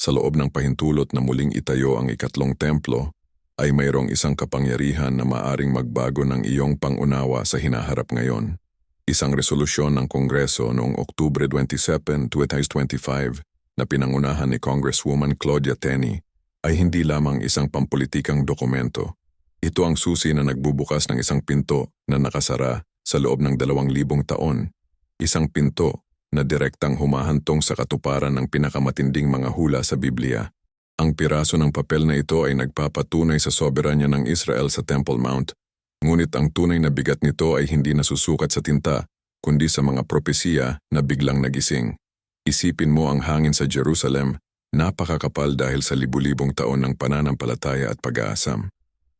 sa loob ng pahintulot na muling itayo ang ikatlong templo, ay mayroong isang kapangyarihan na maaring magbago ng iyong pangunawa sa hinaharap ngayon. Isang resolusyon ng Kongreso noong Oktubre 27, 2025 na pinangunahan ni Congresswoman Claudia Tenney ay hindi lamang isang pampolitikang dokumento. Ito ang susi na nagbubukas ng isang pinto na nakasara sa loob ng dalawang libong taon. Isang pinto na direktang humahantong sa katuparan ng pinakamatinding mga hula sa Biblia. Ang piraso ng papel na ito ay nagpapatunay sa soberanya ng Israel sa Temple Mount, ngunit ang tunay na bigat nito ay hindi nasusukat sa tinta, kundi sa mga propesiya na biglang nagising. Isipin mo ang hangin sa Jerusalem, napakakapal dahil sa libu-libong taon ng pananampalataya at pag-aasam.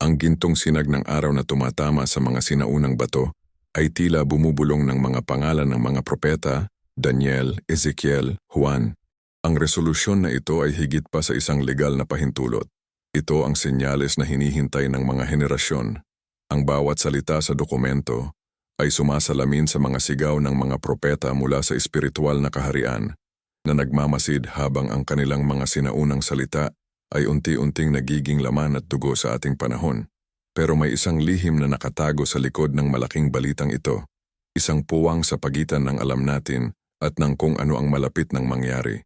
Ang gintong sinag ng araw na tumatama sa mga sinaunang bato ay tila bumubulong ng mga pangalan ng mga propeta, Daniel, Ezekiel, Juan. Ang resolusyon na ito ay higit pa sa isang legal na pahintulot. Ito ang senyales na hinihintay ng mga henerasyon. Ang bawat salita sa dokumento ay sumasalamin sa mga sigaw ng mga propeta mula sa espiritual na kaharian na nagmamasid habang ang kanilang mga sinaunang salita ay unti-unting nagiging laman at dugo sa ating panahon. Pero may isang lihim na nakatago sa likod ng malaking balitang ito, isang puwang sa pagitan ng alam natin at ng kung ano ang malapit ng mangyari.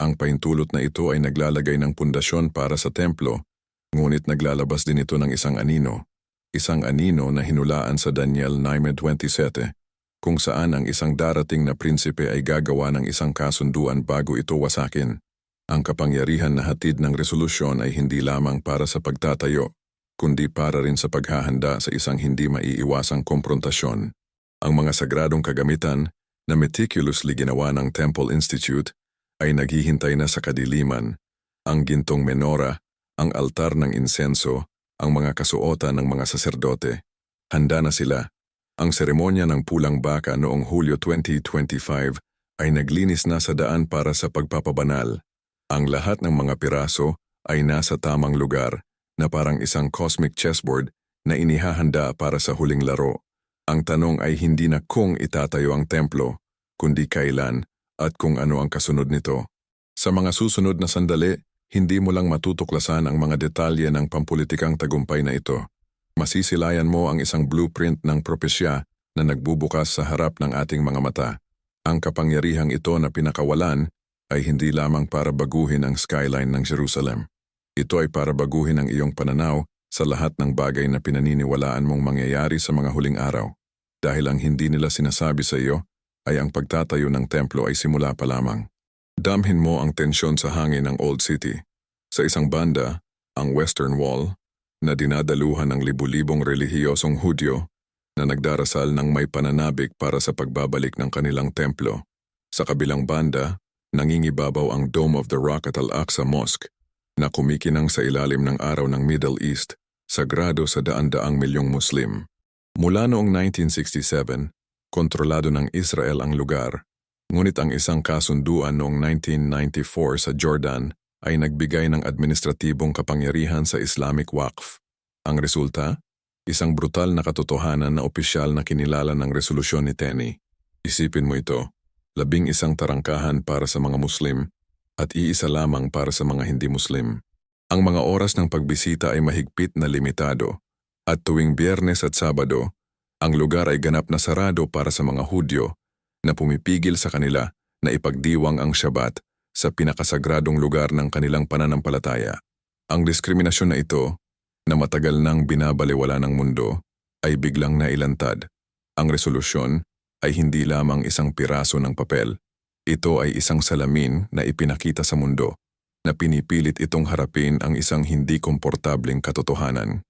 Ang pahintulot na ito ay naglalagay ng pundasyon para sa templo, ngunit naglalabas din ito ng isang anino. Isang anino na hinulaan sa Daniel 9.27, kung saan ang isang darating na prinsipe ay gagawa ng isang kasunduan bago ito wasakin. Ang kapangyarihan na hatid ng resolusyon ay hindi lamang para sa pagtatayo, kundi para rin sa paghahanda sa isang hindi maiiwasang komprontasyon. Ang mga sagradong kagamitan na meticulously ginawa ng Temple Institute ay naghihintay na sa kadiliman, ang gintong menora, ang altar ng insenso, ang mga kasuotan ng mga saserdote. Handa na sila. Ang seremonya ng pulang baka noong Hulyo 2025 ay naglinis na sa daan para sa pagpapabanal. Ang lahat ng mga piraso ay nasa tamang lugar na parang isang cosmic chessboard na inihahanda para sa huling laro. Ang tanong ay hindi na kung itatayo ang templo, kundi kailan at kung ano ang kasunod nito. Sa mga susunod na sandali, hindi mo lang matutuklasan ang mga detalye ng pampulitikang tagumpay na ito. Masisilayan mo ang isang blueprint ng propesya na nagbubukas sa harap ng ating mga mata. Ang kapangyarihang ito na pinakawalan ay hindi lamang para baguhin ang skyline ng Jerusalem. Ito ay para baguhin ang iyong pananaw sa lahat ng bagay na pinaniniwalaan mong mangyayari sa mga huling araw. Dahil ang hindi nila sinasabi sa iyo ay ang pagtatayo ng templo ay simula pa lamang. Damhin mo ang tensyon sa hangin ng Old City. Sa isang banda, ang Western Wall, na dinadaluhan ng libu-libong relihiyosong Hudyo na nagdarasal ng may pananabik para sa pagbabalik ng kanilang templo. Sa kabilang banda, nangingibabaw ang Dome of the Rock at Al-Aqsa Mosque na kumikinang sa ilalim ng araw ng Middle East, sagrado sa daan-daang milyong Muslim. Mula noong 1967, kontrolado ng Israel ang lugar, ngunit ang isang kasunduan noong 1994 sa Jordan ay nagbigay ng administratibong kapangyarihan sa Islamic Waqf. Ang resulta? Isang brutal na katotohanan na opisyal na kinilala ng resolusyon ni Tenney. Isipin mo ito, labing isang tarangkahan para sa mga Muslim at iisa lamang para sa mga hindi Muslim. Ang mga oras ng pagbisita ay mahigpit na limitado at tuwing biyernes at sabado, ang lugar ay ganap na sarado para sa mga Hudyo na pumipigil sa kanila na ipagdiwang ang Shabbat sa pinakasagradong lugar ng kanilang pananampalataya. Ang diskriminasyon na ito, na matagal nang binabaliwala ng mundo, ay biglang nailantad. Ang resolusyon ay hindi lamang isang piraso ng papel. Ito ay isang salamin na ipinakita sa mundo na pinipilit itong harapin ang isang hindi komportabling katotohanan.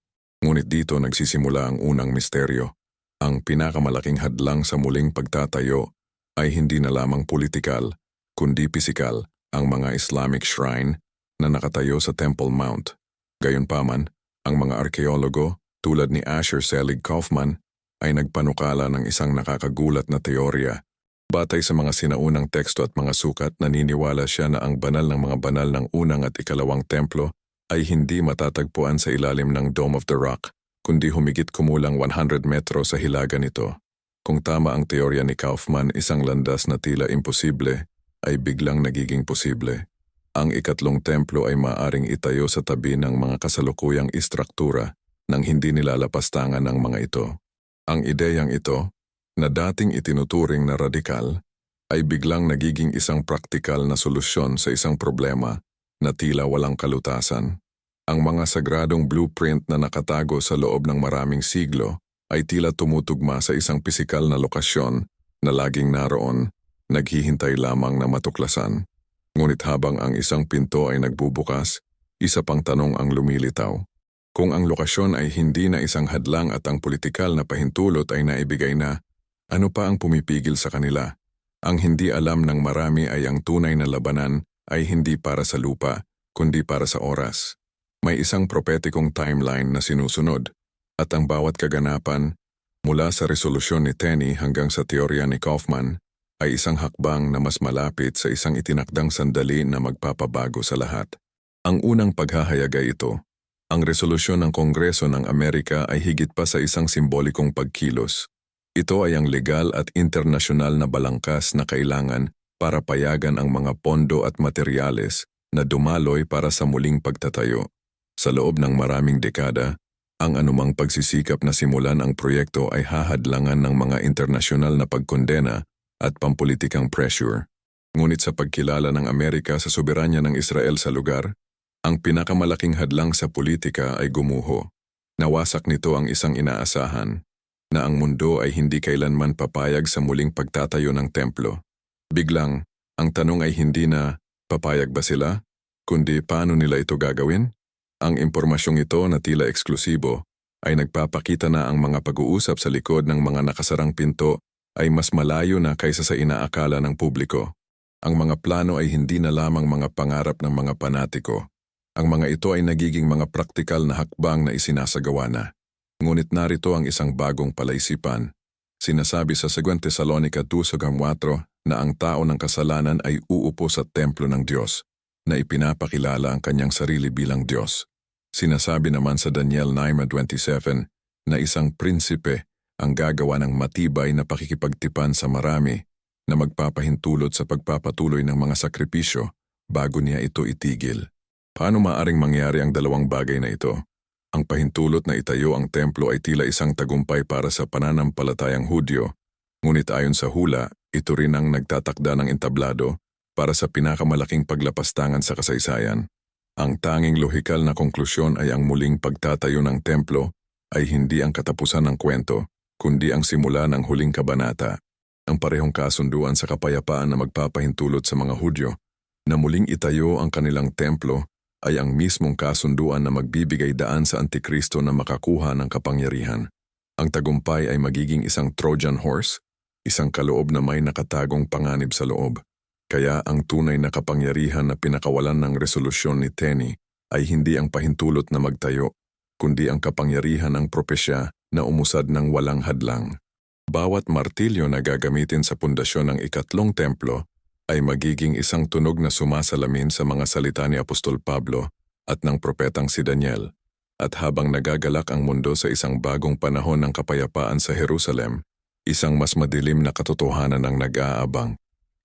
Ngunit dito nagsisimula ang unang misteryo. Ang pinakamalaking hadlang sa muling pagtatayo ay hindi na lamang politikal, kundi pisikal ang mga Islamic shrine na nakatayo sa Temple Mount. Gayunpaman, ang mga arkeologo tulad ni Asher Selig Kaufman ay nagpanukala ng isang nakakagulat na teorya. Batay sa mga sinaunang teksto at mga sukat, naniniwala siya na ang banal ng mga banal ng unang at ikalawang templo ay hindi matatagpuan sa ilalim ng Dome of the Rock kundi humigit kumulang 100 metro sa hilaga nito. Kung tama ang teorya ni Kaufman, isang landas na tila imposible ay biglang nagiging posible. Ang ikatlong templo ay maaring itayo sa tabi ng mga kasalukuyang istruktura nang hindi nilalapastangan ng mga ito. Ang ideyang ito, na dating itinuturing na radikal, ay biglang nagiging isang praktikal na solusyon sa isang problema na tila walang kalutasan. Ang mga sagradong blueprint na nakatago sa loob ng maraming siglo ay tila tumutugma sa isang pisikal na lokasyon na laging naroon, naghihintay lamang na matuklasan. Ngunit habang ang isang pinto ay nagbubukas, isa pang tanong ang lumilitaw. Kung ang lokasyon ay hindi na isang hadlang at ang politikal na pahintulot ay naibigay na, ano pa ang pumipigil sa kanila? Ang hindi alam ng marami ay ang tunay na labanan ay hindi para sa lupa, kundi para sa oras. May isang propetikong timeline na sinusunod, at ang bawat kaganapan, mula sa resolusyon ni Tenny hanggang sa teorya ni Kaufman, ay isang hakbang na mas malapit sa isang itinakdang sandali na magpapabago sa lahat. Ang unang paghahayag ay ito. Ang resolusyon ng Kongreso ng Amerika ay higit pa sa isang simbolikong pagkilos. Ito ay ang legal at internasyonal na balangkas na kailangan para payagan ang mga pondo at materyales na dumaloy para sa muling pagtatayo. Sa loob ng maraming dekada, ang anumang pagsisikap na simulan ang proyekto ay hahadlangan ng mga internasyonal na pagkondena at pampulitikang pressure. Ngunit sa pagkilala ng Amerika sa soberanya ng Israel sa lugar, ang pinakamalaking hadlang sa politika ay gumuho. Nawasak nito ang isang inaasahan, na ang mundo ay hindi kailanman papayag sa muling pagtatayo ng templo. Biglang, ang tanong ay hindi na, papayag ba sila? Kundi paano nila ito gagawin? Ang impormasyong ito na tila eksklusibo ay nagpapakita na ang mga pag-uusap sa likod ng mga nakasarang pinto ay mas malayo na kaysa sa inaakala ng publiko. Ang mga plano ay hindi na lamang mga pangarap ng mga panatiko. Ang mga ito ay nagiging mga praktikal na hakbang na isinasagawa na. Ngunit narito ang isang bagong palaisipan. Sinasabi sa 2 Thessalonica 2.4 na ang tao ng kasalanan ay uupo sa templo ng Diyos, na ipinapakilala ang kanyang sarili bilang Diyos. Sinasabi naman sa Daniel 9.27 na isang prinsipe ang gagawa ng matibay na pakikipagtipan sa marami na magpapahintulot sa pagpapatuloy ng mga sakripisyo bago niya ito itigil. Paano maaring mangyari ang dalawang bagay na ito? Ang pahintulot na itayo ang templo ay tila isang tagumpay para sa pananampalatayang Hudyo, ngunit ayon sa hula, ito rin ang nagtatakda ng entablado para sa pinakamalaking paglapastangan sa kasaysayan. Ang tanging lohikal na konklusyon ay ang muling pagtatayo ng templo ay hindi ang katapusan ng kwento, kundi ang simula ng huling kabanata. Ang parehong kasunduan sa kapayapaan na magpapahintulot sa mga Hudyo na muling itayo ang kanilang templo ay ang mismong kasunduan na magbibigay daan sa Antikristo na makakuha ng kapangyarihan. Ang tagumpay ay magiging isang Trojan horse, isang kaloob na may nakatagong panganib sa loob. Kaya ang tunay na kapangyarihan na pinakawalan ng resolusyon ni Tenny ay hindi ang pahintulot na magtayo, kundi ang kapangyarihan ng propesya na umusad ng walang hadlang. Bawat martilyo na gagamitin sa pundasyon ng ikatlong templo ay magiging isang tunog na sumasalamin sa mga salita ni Apostol Pablo at ng propetang si Daniel. At habang nagagalak ang mundo sa isang bagong panahon ng kapayapaan sa Jerusalem, isang mas madilim na katotohanan ang nag-aabang.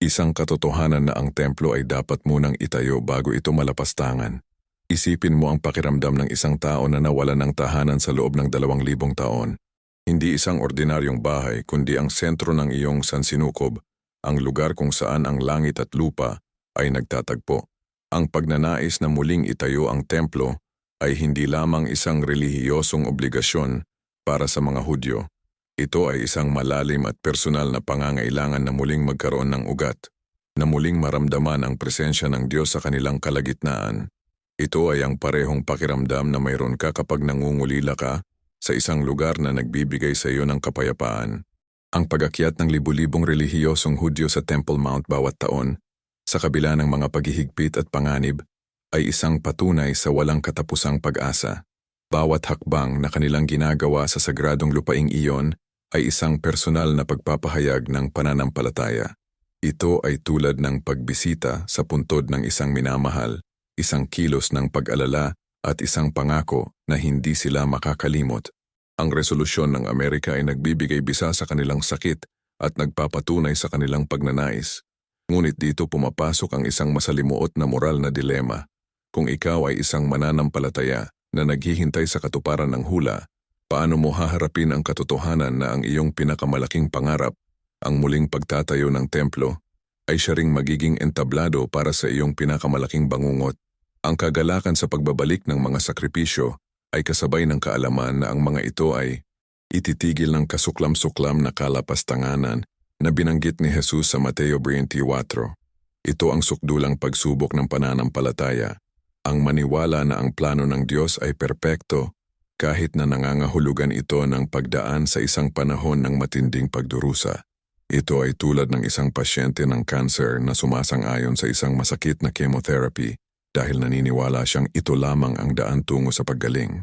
Isang katotohanan na ang templo ay dapat munang itayo bago ito malapastangan. Isipin mo ang pakiramdam ng isang tao na nawalan ng tahanan sa loob ng dalawang libong taon. Hindi isang ordinaryong bahay kundi ang sentro ng iyong sansinukob ang lugar kung saan ang langit at lupa ay nagtatagpo. Ang pagnanais na muling itayo ang templo ay hindi lamang isang relihiyosong obligasyon para sa mga Hudyo. Ito ay isang malalim at personal na pangangailangan na muling magkaroon ng ugat, na muling maramdaman ang presensya ng Diyos sa kanilang kalagitnaan. Ito ay ang parehong pakiramdam na mayroon ka kapag nangungulila ka sa isang lugar na nagbibigay sa iyo ng kapayapaan. Ang pagakyat ng libu-libong relihiyosong Hudyo sa Temple Mount bawat taon, sa kabila ng mga paghihigpit at panganib, ay isang patunay sa walang katapusang pag-asa. Bawat hakbang na kanilang ginagawa sa sagradong lupaing iyon ay isang personal na pagpapahayag ng pananampalataya. Ito ay tulad ng pagbisita sa puntod ng isang minamahal, isang kilos ng pag-alala at isang pangako na hindi sila makakalimot. Ang resolusyon ng Amerika ay nagbibigay bisa sa kanilang sakit at nagpapatunay sa kanilang pagnanais. Ngunit dito pumapasok ang isang masalimuot na moral na dilema. Kung ikaw ay isang mananampalataya na naghihintay sa katuparan ng hula, paano mo haharapin ang katotohanan na ang iyong pinakamalaking pangarap, ang muling pagtatayo ng templo, ay siya ring magiging entablado para sa iyong pinakamalaking bangungot. Ang kagalakan sa pagbabalik ng mga sakripisyo ay kasabay ng kaalaman na ang mga ito ay ititigil ng kasuklam-suklam na kalapastanganan na binanggit ni Jesus sa Mateo 24. Ito ang sukdulang pagsubok ng pananampalataya, ang maniwala na ang plano ng Diyos ay perpekto kahit na nangangahulugan ito ng pagdaan sa isang panahon ng matinding pagdurusa. Ito ay tulad ng isang pasyente ng cancer na sumasang-ayon sa isang masakit na chemotherapy dahil naniniwala siyang ito lamang ang daan tungo sa paggaling.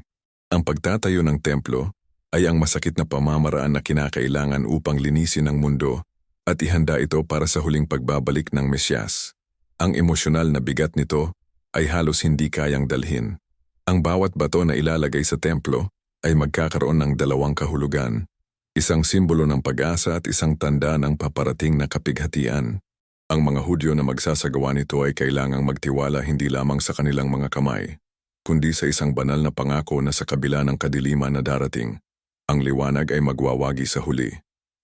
Ang pagtatayo ng templo ay ang masakit na pamamaraan na kinakailangan upang linisin ang mundo at ihanda ito para sa huling pagbabalik ng Mesyas. Ang emosyonal na bigat nito ay halos hindi kayang dalhin. Ang bawat bato na ilalagay sa templo ay magkakaroon ng dalawang kahulugan, isang simbolo ng pag-asa at isang tanda ng paparating na kapighatian. Ang mga Hudyo na magsasagawa nito ay kailangang magtiwala hindi lamang sa kanilang mga kamay, kundi sa isang banal na pangako na sa kabila ng kadiliman na darating, ang liwanag ay magwawagi sa huli.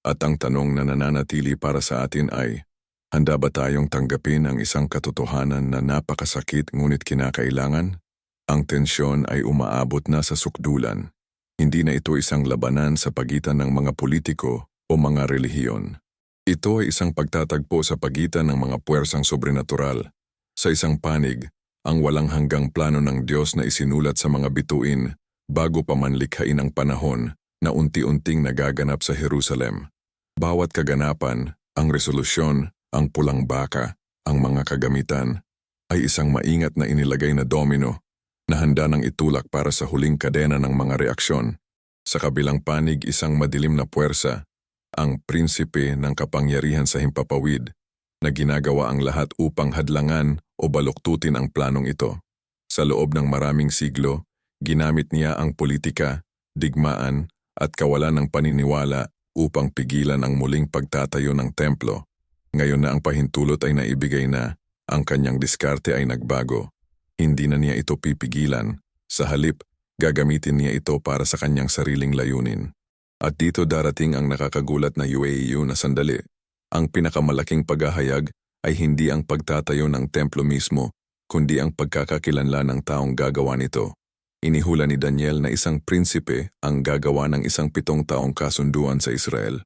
At ang tanong na nananatili para sa atin ay, handa ba tayong tanggapin ang isang katotohanan na napakasakit ngunit kinakailangan? Ang tensyon ay umaabot na sa sukdulan. Hindi na ito isang labanan sa pagitan ng mga politiko o mga relihiyon. Ito ay isang pagtatagpo sa pagitan ng mga puwersang sobrenatural. Sa isang panig, ang walang hanggang plano ng Diyos na isinulat sa mga bituin bago pa man likhain ang panahon na unti-unting nagaganap sa Jerusalem. Bawat kaganapan, ang resolusyon, ang pulang baka, ang mga kagamitan, ay isang maingat na inilagay na domino na handa ng itulak para sa huling kadena ng mga reaksyon. Sa kabilang panig isang madilim na puwersa, ang prinsipe ng kapangyarihan sa himpapawid na ginagawa ang lahat upang hadlangan o baluktutin ang planong ito. Sa loob ng maraming siglo, ginamit niya ang politika, digmaan at kawalan ng paniniwala upang pigilan ang muling pagtatayo ng templo. Ngayon na ang pahintulot ay naibigay na, ang kanyang diskarte ay nagbago. Hindi na niya ito pipigilan. Sa halip, gagamitin niya ito para sa kanyang sariling layunin. At dito darating ang nakakagulat na UAEU na sandali. Ang pinakamalaking paghahayag ay hindi ang pagtatayo ng templo mismo, kundi ang pagkakakilanlan ng taong gagawa nito. Inihula ni Daniel na isang prinsipe ang gagawa ng isang pitong taong kasunduan sa Israel.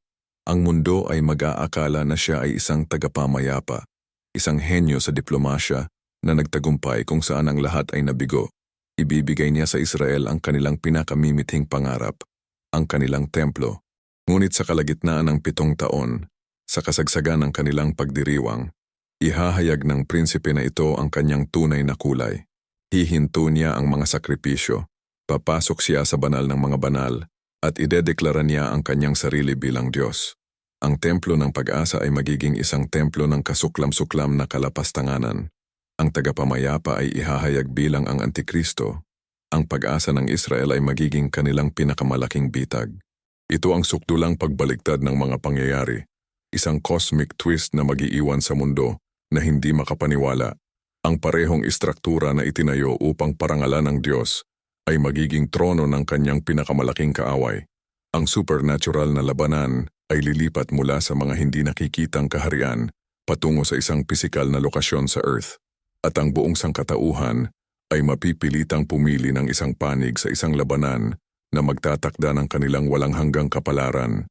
Ang mundo ay mag-aakala na siya ay isang tagapamayapa, isang henyo sa diplomasya na nagtagumpay kung saan ang lahat ay nabigo. Ibibigay niya sa Israel ang kanilang pinakamimithing pangarap, ang kanilang templo. Ngunit sa kalagitnaan ng pitong taon, sa kasagsagan ng kanilang pagdiriwang, ihahayag ng prinsipe na ito ang kanyang tunay na kulay. Hihinto niya ang mga sakripisyo, papasok siya sa banal ng mga banal, at idedeklara niya ang kanyang sarili bilang Diyos. Ang templo ng pag-asa ay magiging isang templo ng kasuklam-suklam na kalapastanganan. Ang tagapamayapa ay ihahayag bilang ang Antikristo. Ang pag-asa ng Israel ay magiging kanilang pinakamalaking bitag. Ito ang sukdulang pagbaliktad ng mga pangyayari, isang cosmic twist na magiiwan sa mundo na hindi makapaniwala ang parehong istruktura na itinayo upang parangalan ng Diyos ay magiging trono ng kanyang pinakamalaking kaaway. Ang supernatural na labanan ay lilipat mula sa mga hindi nakikitang kaharian patungo sa isang pisikal na lokasyon sa Earth. At ang buong sangkatauhan ay mapipilitang pumili ng isang panig sa isang labanan na magtatakda ng kanilang walang hanggang kapalaran.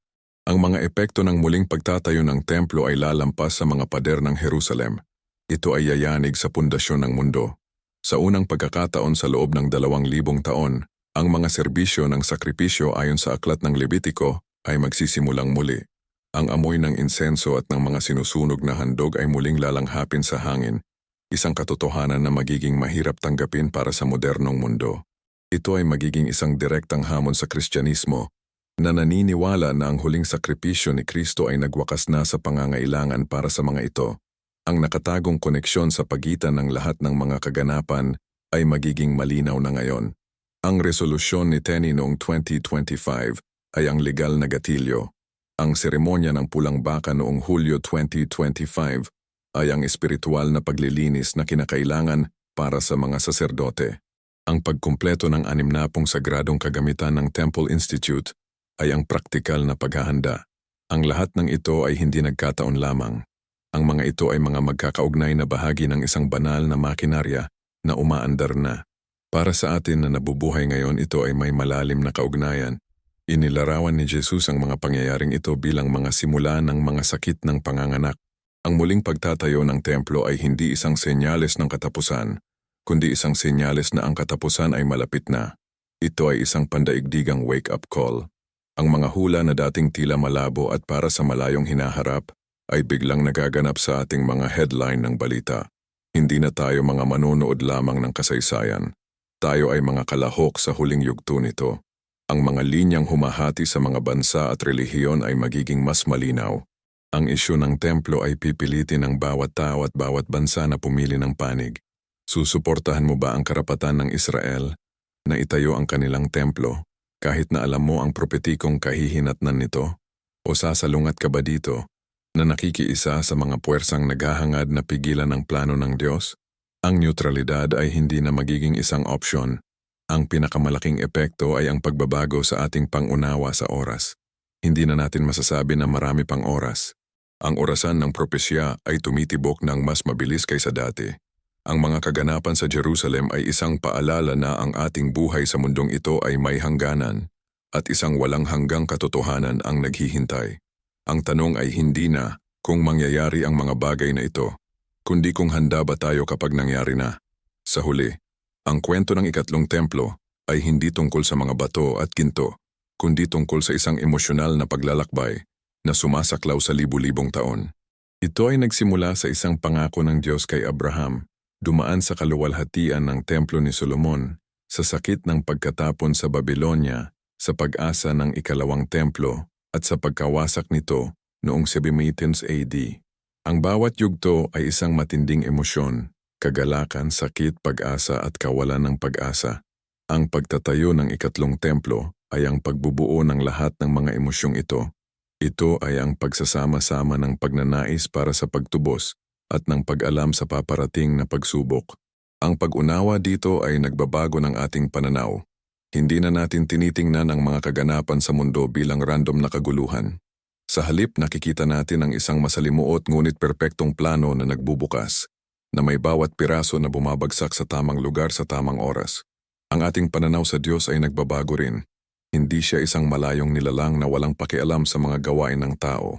Ang mga epekto ng muling pagtatayo ng templo ay lalampas sa mga pader ng Jerusalem ito ay yayanig sa pundasyon ng mundo. Sa unang pagkakataon sa loob ng dalawang libong taon, ang mga serbisyo ng sakripisyo ayon sa aklat ng Levitiko ay magsisimulang muli. Ang amoy ng insenso at ng mga sinusunog na handog ay muling lalanghapin sa hangin, isang katotohanan na magiging mahirap tanggapin para sa modernong mundo. Ito ay magiging isang direktang hamon sa Kristyanismo na naniniwala na ang huling sakripisyo ni Kristo ay nagwakas na sa pangangailangan para sa mga ito. Ang nakatagong koneksyon sa pagitan ng lahat ng mga kaganapan ay magiging malinaw na ngayon. Ang resolusyon ni Tenny noong 2025 ay ang legal na gatilyo. Ang seremonya ng pulang baka noong Hulyo 2025 ay ang espiritual na paglilinis na kinakailangan para sa mga saserdote. Ang pagkumpleto ng anim na pong sagradong kagamitan ng Temple Institute ay ang praktikal na paghahanda. Ang lahat ng ito ay hindi nagkataon lamang. Ang mga ito ay mga magkakaugnay na bahagi ng isang banal na makinarya na umaandar na. Para sa atin na nabubuhay ngayon ito ay may malalim na kaugnayan. Inilarawan ni Jesus ang mga pangyayaring ito bilang mga simula ng mga sakit ng panganganak. Ang muling pagtatayo ng templo ay hindi isang senyales ng katapusan, kundi isang senyales na ang katapusan ay malapit na. Ito ay isang pandaigdigang wake-up call. Ang mga hula na dating tila malabo at para sa malayong hinaharap ay biglang nagaganap sa ating mga headline ng balita. Hindi na tayo mga manonood lamang ng kasaysayan. Tayo ay mga kalahok sa huling yugto nito. Ang mga linyang humahati sa mga bansa at relihiyon ay magiging mas malinaw. Ang isyu ng templo ay pipilitin ng bawat tao at bawat bansa na pumili ng panig. Susuportahan mo ba ang karapatan ng Israel na itayo ang kanilang templo kahit na alam mo ang propetikong kahihinatnan nito? O sasalungat ka ba dito na nakikiisa sa mga puwersang naghahangad na pigilan ng plano ng Diyos? Ang neutralidad ay hindi na magiging isang opsyon. Ang pinakamalaking epekto ay ang pagbabago sa ating pangunawa sa oras. Hindi na natin masasabi na marami pang oras. Ang orasan ng propesya ay tumitibok ng mas mabilis kaysa dati. Ang mga kaganapan sa Jerusalem ay isang paalala na ang ating buhay sa mundong ito ay may hangganan at isang walang hanggang katotohanan ang naghihintay. Ang tanong ay hindi na kung mangyayari ang mga bagay na ito, kundi kung handa ba tayo kapag nangyari na. Sa huli, ang kwento ng ikatlong templo ay hindi tungkol sa mga bato at ginto, kundi tungkol sa isang emosyonal na paglalakbay na sumasaklaw sa libu-libong taon. Ito ay nagsimula sa isang pangako ng Diyos kay Abraham, dumaan sa kaluwalhatian ng templo ni Solomon, sa sakit ng pagkatapon sa Babylonia, sa pag-asa ng ikalawang templo, at sa pagkawasak nito noong 700 AD. Ang bawat yugto ay isang matinding emosyon, kagalakan, sakit, pag-asa at kawalan ng pag-asa. Ang pagtatayo ng ikatlong templo ay ang pagbubuo ng lahat ng mga emosyong ito. Ito ay ang pagsasama-sama ng pagnanais para sa pagtubos at ng pag-alam sa paparating na pagsubok. Ang pag-unawa dito ay nagbabago ng ating pananaw. Hindi na natin tinitingnan ang mga kaganapan sa mundo bilang random na kaguluhan. Sa halip nakikita natin ang isang masalimuot ngunit perpektong plano na nagbubukas, na may bawat piraso na bumabagsak sa tamang lugar sa tamang oras. Ang ating pananaw sa Diyos ay nagbabago rin. Hindi siya isang malayong nilalang na walang pakialam sa mga gawain ng tao.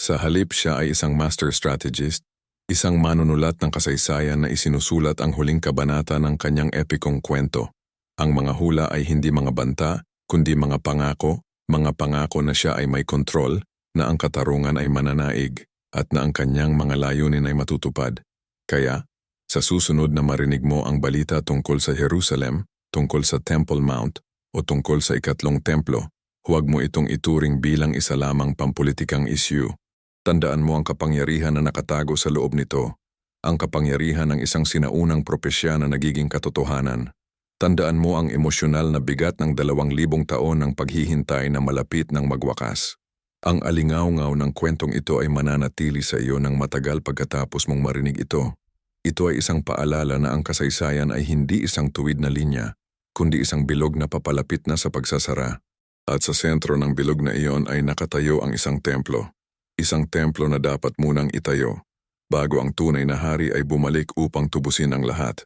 Sa halip siya ay isang master strategist, isang manunulat ng kasaysayan na isinusulat ang huling kabanata ng kanyang epikong kwento. Ang mga hula ay hindi mga banta, kundi mga pangako, mga pangako na siya ay may kontrol, na ang katarungan ay mananaig, at na ang kanyang mga layunin ay matutupad. Kaya, sa susunod na marinig mo ang balita tungkol sa Jerusalem, tungkol sa Temple Mount, o tungkol sa ikatlong templo, huwag mo itong ituring bilang isa lamang pampulitikang issue. Tandaan mo ang kapangyarihan na nakatago sa loob nito, ang kapangyarihan ng isang sinaunang propesya na nagiging katotohanan. Tandaan mo ang emosyonal na bigat ng dalawang libong taon ng paghihintay na malapit ng magwakas. Ang alingaw-ngaw ng kwentong ito ay mananatili sa iyo ng matagal pagkatapos mong marinig ito. Ito ay isang paalala na ang kasaysayan ay hindi isang tuwid na linya, kundi isang bilog na papalapit na sa pagsasara. At sa sentro ng bilog na iyon ay nakatayo ang isang templo. Isang templo na dapat munang itayo, bago ang tunay na hari ay bumalik upang tubusin ang lahat.